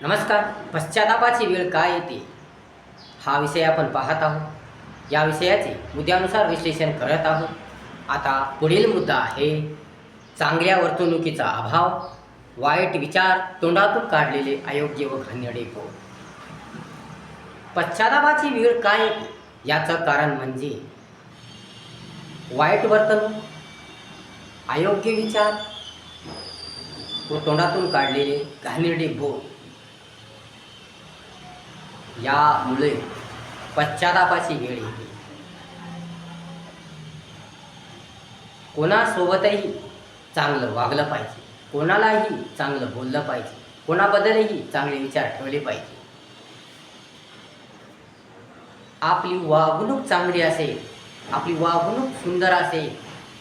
नमस्कार. पश्चातापाची वेळ काय येते? हा विषय आपण पाहत आहोत. या विषयाचे मुद्द्यानुसार विश्लेषण करत आहोत. आता पुढील मुद्दा आहे चांगल्या वर्तणुकीचा अभाव वाईट विचार तोंडातून काढलेले अयोग्य व घाणेरडे बोल पश्चातापाची वेळ काय येते? याचं कारण म्हणजे वाईट वर्तणूक अयोग्य विचार व तोंडातून काढलेले घाणेरडे बोल. यामुळे पश्चातापाची वेळ येते. कोणासोबतही चांगलं वागलं पाहिजे. कोणालाही चांगलं बोललं पाहिजे. कोणाबद्दलही चांगले विचार ठेवले पाहिजे. आपली वागणूक चांगली असेल आपली वागणूक सुंदर असेल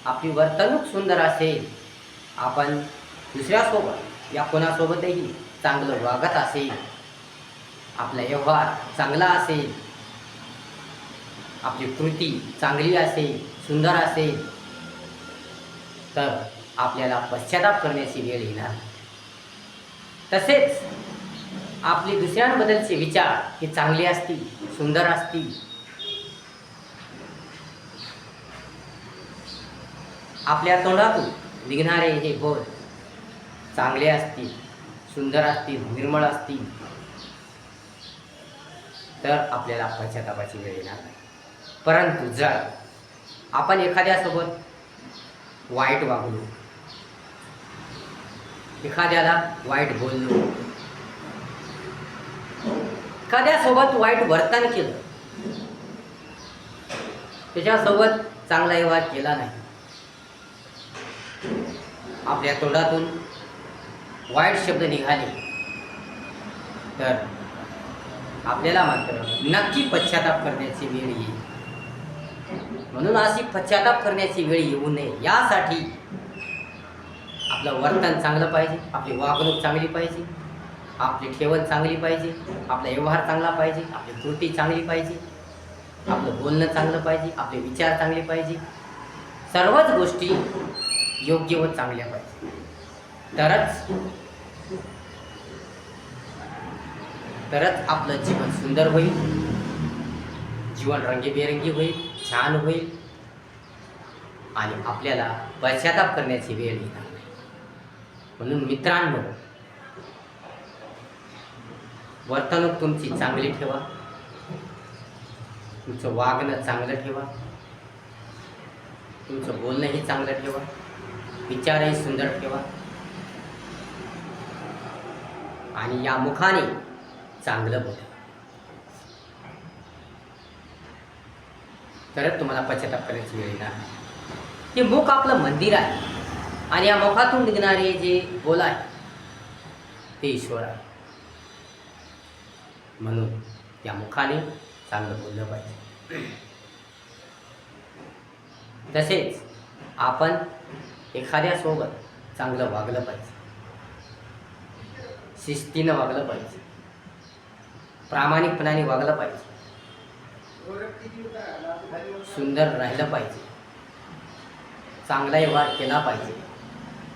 आपली वर्तणूक सुंदर असेल आपण दुसऱ्यासोबत या कोणासोबतही चांगलं वागत असेल आपला व्यवहार चांगला असेल आपली कृती चांगली असेल सुंदर असेल तर आपल्याला पश्चाताप करण्याची वेळ येणार तसेच आपले दुसऱ्यांबद्दलचे विचार हे चांगले असतील सुंदर असतील. आपल्या तोंडातून निघणारे हे बोल चांगले असतील सुंदर असतील निर्मळ असतील. तर आपल्याला पश्चातापाची वेळ येणार नाही. परंतु जर आपण एखाद्यासोबत वाईट वागलो एखाद्याला वाईट बोललो एखाद्यासोबत वाईट वर्तन केलं त्याच्यासोबत चांगला व्यवहार केला नाही आपल्या तोंडातून वाईट शब्द निघाले तर आपल्याला मात्र नक्की पश्चाताप करण्याची वेळ येईल. म्हणून अशी पश्चाताप करण्याची वेळ येऊ नये. यासाठी आपलं वर्तन चांगलं पाहिजे आपली वागणूक चांगली पाहिजे आपली ठेवण चांगली पाहिजे आपला व्यवहार चांगला पाहिजे आपली कृती चांगली पाहिजे आपलं बोलणं चांगलं पाहिजे आपले विचार चांगले पाहिजे. सर्वच गोष्टी योग्य व चांगल्या पाहिजे. तरच तरच आपलं जीवन सुंदर होईल. जीवन रंगीबेरंगी होईल छान होईल. आणि आपल्याला पश्चाताप करण्याची वेळ येणार नाही. म्हणून मित्रांनो वर्तणूक तुमची चांगली ठेवा. तुमचं वागणं चांगलं ठेवा. तुमचं बोलणंही चांगलं ठेवा. विचारही सुंदर ठेवा. आणि या मुखाने चांगलं बोला तरच तुम्हाला पश्चाताप करायची वेळ येणार हे मुख आपलं मंदिर आहे. आणि या मुखातून निघणारे जे बोल आहे ते ईश्वर आहे म्हणून त्या मुखाने चांगलं बोललं पाहिजे. तसेच आपण एखाद्यासोबत चांगलं वागलं पाहिजे. शिस्तीनं वागलं पाहिजे. प्रामाणिकपणाने वागलं पाहिजे. सुंदर राहिलं पाहिजे. चांगला व्यवहार केला पाहिजे.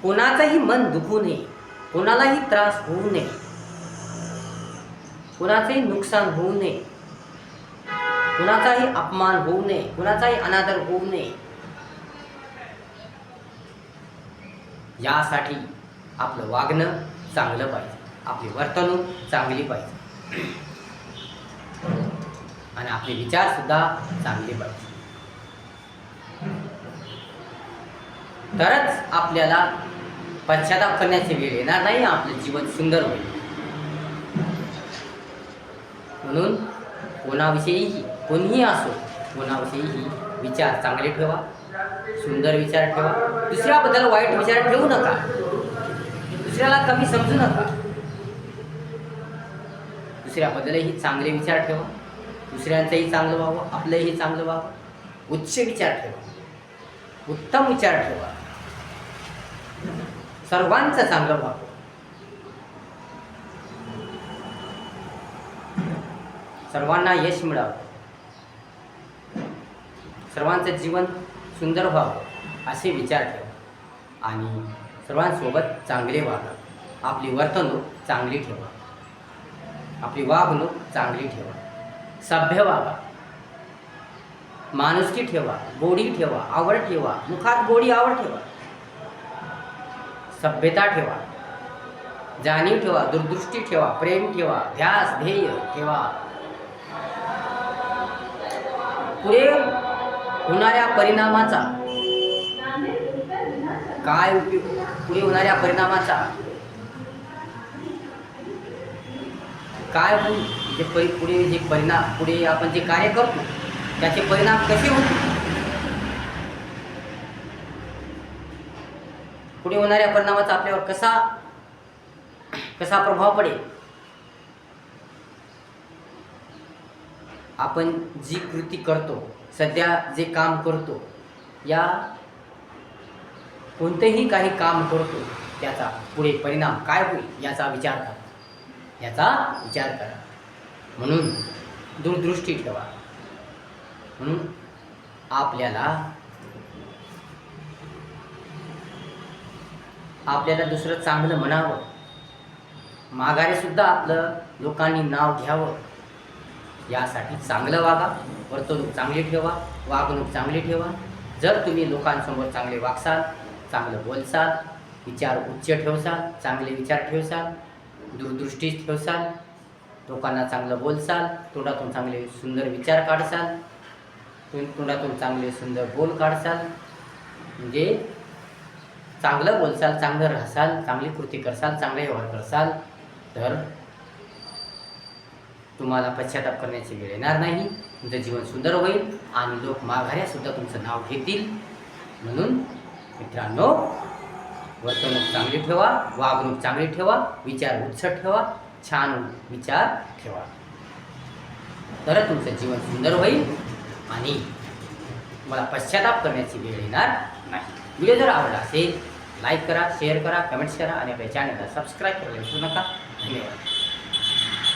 कोणाचंही मन दुखू नये. कोणालाही त्रास होऊ नये. कोणाचंही नुकसान होऊ नये. कुणाचाही अपमान होऊ नये. कुणाचाही अनादर होऊ नये. यासाठी आपलं वागणं चांगलं पाहिजे. आपली वर्तणूक चांगली पाहिजे. आणि आपले विचारसुद्धा चांगले पाहिजे तरच आपल्याला पश्चाताप करण्याची वेळ येणार नाही आपलं जीवन सुंदर होईल. म्हणून कोणाविषयीही कोणीही असो कोणाविषयीही विचार चांगले ठेवा सुंदर विचार ठेवा. दुसऱ्याबद्दल वाईट विचार ठेवू नका. दुसऱ्याला कमी समजू नका. दुसऱ्याबद्दलही चांगले विचार ठेवा. दुसऱ्यांचंही चांगलं व्हावं आपलंही चांगलं व्हावं. उच्च विचार ठेवा. उत्तम विचार ठेवा. सर्वांचं चांगलं व्हावं. सर्वांना यश मिळावं. सर्वांचं जीवन सुंदर व्हावं असे विचार ठेवा. आणि सर्वांसोबत चांगले वागा. आपली वर्तणूक चांगली ठेवा. आपली वागणूक चांगली ठेवा. सभ्य व्हावा. माणुसकी ठेवा गोडी ठेवा आवड ठेवा मुखात गोडी आवड ठेवा. सभ्यता ठेवा. जाणीव ठेवा दूरदृष्टी ठेवा प्रेम ठेवा ध्यास ध्येय ठेवा. पुढे होणाऱ्या परिणामाचा काय उपयोग? पुढे होणाऱ्या परिणामाचा काय होईल जे परि पुढे जे परिणाम पुढे आपण जे कार्य करतो त्याचे परिणाम कसे होते पुढे होणाऱ्या परिणामाचा आपल्यावर कसा कसा प्रभाव पडेल? आपण जी कृती करतो सध्या जे काम करतो या कोणतेही काही काम करतो त्याचा पुढे परिणाम काय होईल याचा विचार करा. याचा विचार करा. म्हणून दूरदृष्टी ठेवा. म्हणून आपल्याला आपल्याला दुसरं चांगलं म्हणावं. माघारी सुद्धा आपलं लोकांनी नाव घ्यावं. यासाठी चांगलं वागा वर्तणूक चांगली ठेवा वागणूक चांगली ठेवा. जर तुम्ही लोकांसमोर चांगले वागसाल चांगलं बोलसाल विचार उच्च ठेवसाल चांगले विचार ठेवसाल दूरदृष्टी ठेवसाल लोकांना चांगलं बोलसाल तोंडातून चांगले सुंदर विचार काढसाल तुम्ही तोंडातून चांगले सुंदर बोल काढसाल. म्हणजे चांगलं बोलसाल चांगलं राहसाल चांगली कृती करसाल चांगले व्यवहार करसाल तर तुम्हाला पश्चाताप करण्याची वेळ येणार नाही. तुमचं जीवन सुंदर होईल आणि लोक माघाऱ्यासुद्धा तुमचं नाव घेतील. म्हणून मित्रांनो वर्तणूक चांगली ठेवा वागणूक चांगली ठेवा विचार उच्च ठेवा. छान विचार ठेवा. तर तुमचं जीवन सुंदर होईल आणि तुम्हाला पश्चाताप करण्याची वेळ येणार नाही. व्हिडिओ जर आवडला असेल लाईक करा शेअर करा कमेंट्स करा आणि आपल्या चॅनलला सबस्क्राईब करायला विसरू नका. धन्यवाद.